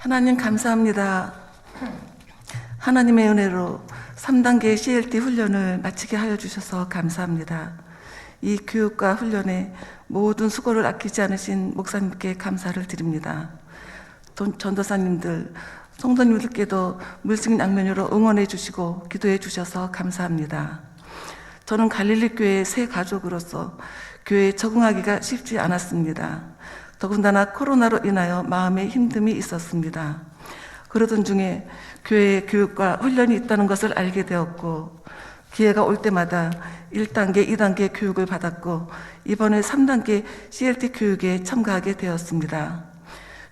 하나님 감사합니다. 하나님의 은혜로 3단계 CLT 훈련을 마치게 하여 주셔서 감사합니다. 이 교육과 훈련에 모든 수고를 아끼지 않으신 목사님께 감사를 드립니다. 돈- 전도사님들, 성도님들께도 물승 양면으로 응원해 주시고 기도해 주셔서 감사합니다. 저는 갈릴리 교회의 새 가족으로서 교회에 적응하기가 쉽지 않았습니다. 더군다나 코로나로 인하여 마음에 힘듦이 있었습니다. 그러던 중에 교회에 교육과 훈련이 있다는 것을 알게 되었고 기회가 올 때마다 1단계, 2단계 교육을 받았고 이번에 3단계 CLT 교육에 참가하게 되었습니다.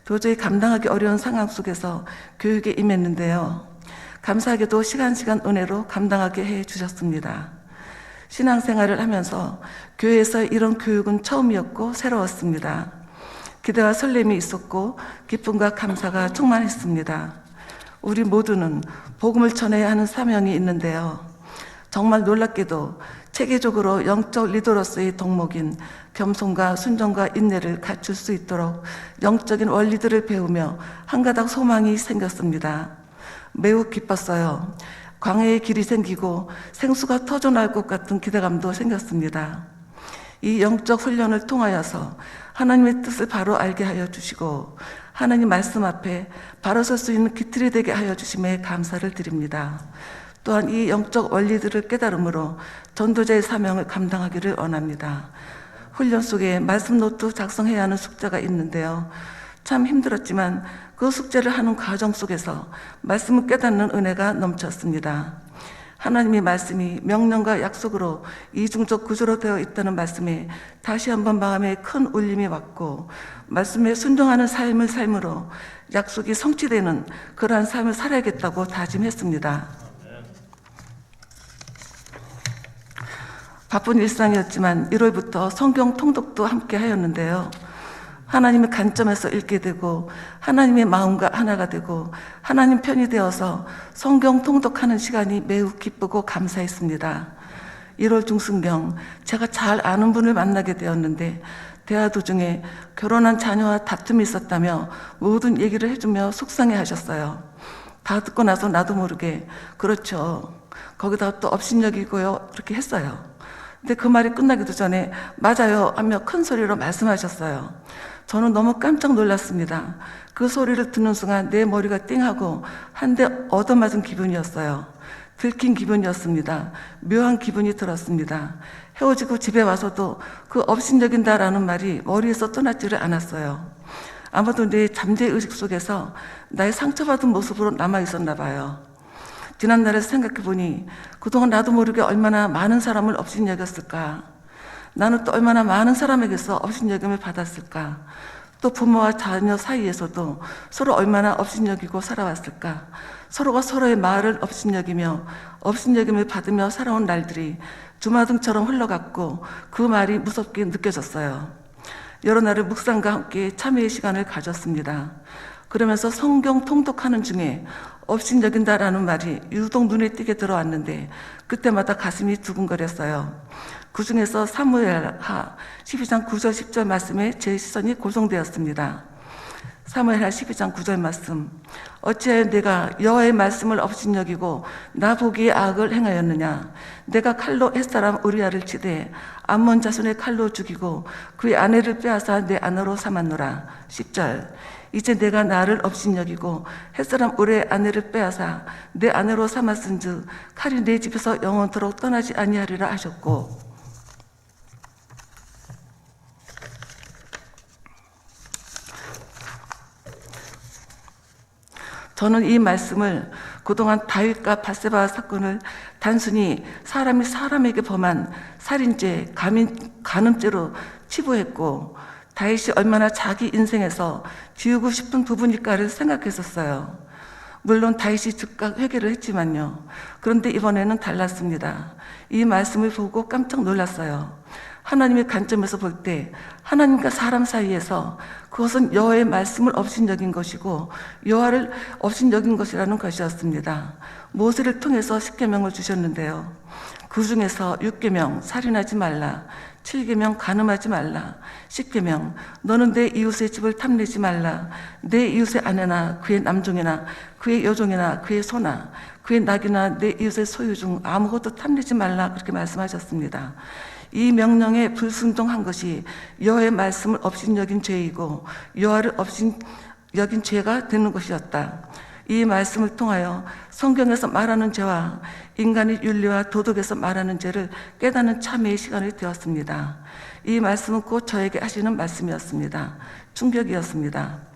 도저히 감당하기 어려운 상황 속에서 교육에 임했는데요. 감사하게도 시간 시간 은혜로 감당하게 해 주셨습니다. 신앙생활을 하면서 교회에서 이런 교육은 처음이었고 새로웠습니다. 기대와 설렘이 있었고 기쁨과 감사가 충만했습니다. 우리 모두는 복음을 전해야 하는 사명이 있는데요. 정말 놀랍게도 체계적으로 영적 리더로서의 덕목인 겸손과 순종과 인내를 갖출 수 있도록 영적인 원리들을 배우며 한 가닥 소망이 생겼습니다. 매우 기뻤어요. 광해의 길이 생기고 생수가 터져나올 것 같은 기대감도 생겼습니다. 이 영적 훈련을 통하여서 하나님의 뜻을 바로 알게 하여 주시고 하나님 말씀 앞에 바로 설 수 있는 기틀이 되게 하여 주심에 감사를 드립니다. 또한 이 영적 원리들을 깨달음으로 전도자의 사명을 감당하기를 원합니다. 훈련 속에 말씀 노트 작성해야 하는 숙제가 있는데요. 참 힘들었지만 그 숙제를 하는 과정 속에서 말씀을 깨닫는 은혜가 넘쳤습니다. 하나님의 말씀이 명령과 약속으로 이중적 구조로 되어 있다는 말씀에 다시 한번 마음에 큰 울림이 왔고 말씀에 순종하는 삶을 삶으로 약속이 성취되는 그러한 삶을 살아야겠다고 다짐했습니다. 바쁜 일상이었지만 1월부터 성경 통독도 함께 하였는데요. 하나님의 관점에서 읽게 되고 하나님의 마음과 하나가 되고 하나님 편이 되어서 성경 통독하는 시간이 매우 기쁘고 감사했습니다. 1월 중순경 제가 잘 아는 분을 만나게 되었는데 대화 도중에 결혼한 자녀와 다툼이 있었다며 모든 얘기를 해주며 속상해 하셨어요. 다 듣고 나서 나도 모르게 그렇죠. 거기다 또 업신여기고요. 그렇게 했어요. 근데 그 말이 끝나기도 전에 맞아요 하며 큰 소리로 말씀하셨어요. 저는 너무 깜짝 놀랐습니다. 그 소리를 듣는 순간 내 머리가 띵하고 한 대 얻어맞은 기분이었어요. 들킨 기분이었습니다. 묘한 기분이 들었습니다. 헤어지고 집에 와서도 그 업신여긴다라는 말이 머리에서 떠나지를 않았어요. 아마도 내 잠재 의식 속에서 나의 상처받은 모습으로 남아 있었나 봐요. 지난날에 생각해 보니 그동안 나도 모르게 얼마나 많은 사람을 업신여겼을까. 나는 또 얼마나 많은 사람에게서 업신여김을 받았을까. 또 부모와 자녀 사이에서도 서로 얼마나 업신여기고 살아왔을까. 서로가 서로의 말을 업신여기며 업신여김을 받으며 살아온 날들이 주마등처럼 흘러갔고 그 말이 무섭게 느껴졌어요. 여러 날을 묵상과 함께 참회의 시간을 가졌습니다. 그러면서 성경 통독하는 중에 업신여긴다라는 말이 유독 눈에 띄게 들어왔는데 그때마다 가슴이 두근거렸어요. 그 중에서 사무엘 하 12장 9절 10절 말씀에 제 시선이 고정되었습니다. 사무엘하 12장 9절 말씀. 어찌하여 내가 여호와의 말씀을 업신여기고 나 보기에 악을 행하였느냐? 내가 칼로 햇사람 우리아를 치되 암몬 자손의 칼로 죽이고 그의 아내를 빼앗아 내 아내로 삼았노라. 10절. 이제 내가 나를 업신여기고 햇사람 우리의 아내를 빼앗아 내 아내로 삼았은즉 칼이 내 집에서 영원토록 떠나지 아니하리라 하셨고 저는 이 말씀을 그동안 다윗과 바세바 사건을 단순히 사람이 사람에게 범한 살인죄, 가민, 간음죄로 치부했고 다윗이 얼마나 자기 인생에서 지우고 싶은 부분일까를 생각했었어요. 물론 다윗이 즉각 회개를 했지만요. 그런데 이번에는 달랐습니다. 이 말씀을 보고 깜짝 놀랐어요. 하나님의 관점에서 볼 때 하나님과 사람 사이에서 그것은 여호와의 말씀을 업신여긴 것이고 여호와를 업신여긴 것이라는 것이었습니다. 모세를 통해서 십계명을 주셨는데요. 그 중에서 육계명 살인하지 말라, 7계명 간음하지 말라. 10계명 너는 내 이웃의 집을 탐내지 말라. 내 이웃의 아내나 그의 남종이나 그의 여종이나 그의 소나 그의 낙이나 내 이웃의 소유 중 아무것도 탐내지 말라 그렇게 말씀하셨습니다. 이 명령에 불순종한 것이 여호와의 말씀을 업신여긴 죄이고 여호와를 업신 여긴 죄가 되는 것이었다. 이 말씀을 통하여 성경에서 말하는 죄와 인간의 윤리와 도덕에서 말하는 죄를 깨닫는 참회의 시간이 되었습니다. 이 말씀은 곧 저에게 하시는 말씀이었습니다. 충격이었습니다.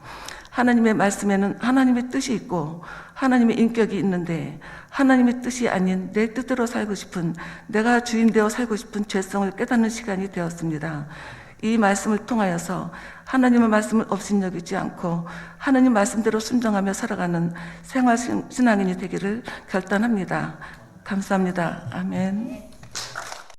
하나님의 말씀에는 하나님의 뜻이 있고 하나님의 인격이 있는데 하나님의 뜻이 아닌 내 뜻대로 살고 싶은 내가 주인 되어 살고 싶은 죄성을 깨닫는 시간이 되었습니다. 이 말씀을 통하여서 하나님의 말씀을 업신여기지 않고 하나님 말씀대로 순종하며 살아가는 생활 신앙인이 되기를 결단합니다. 감사합니다. 아멘.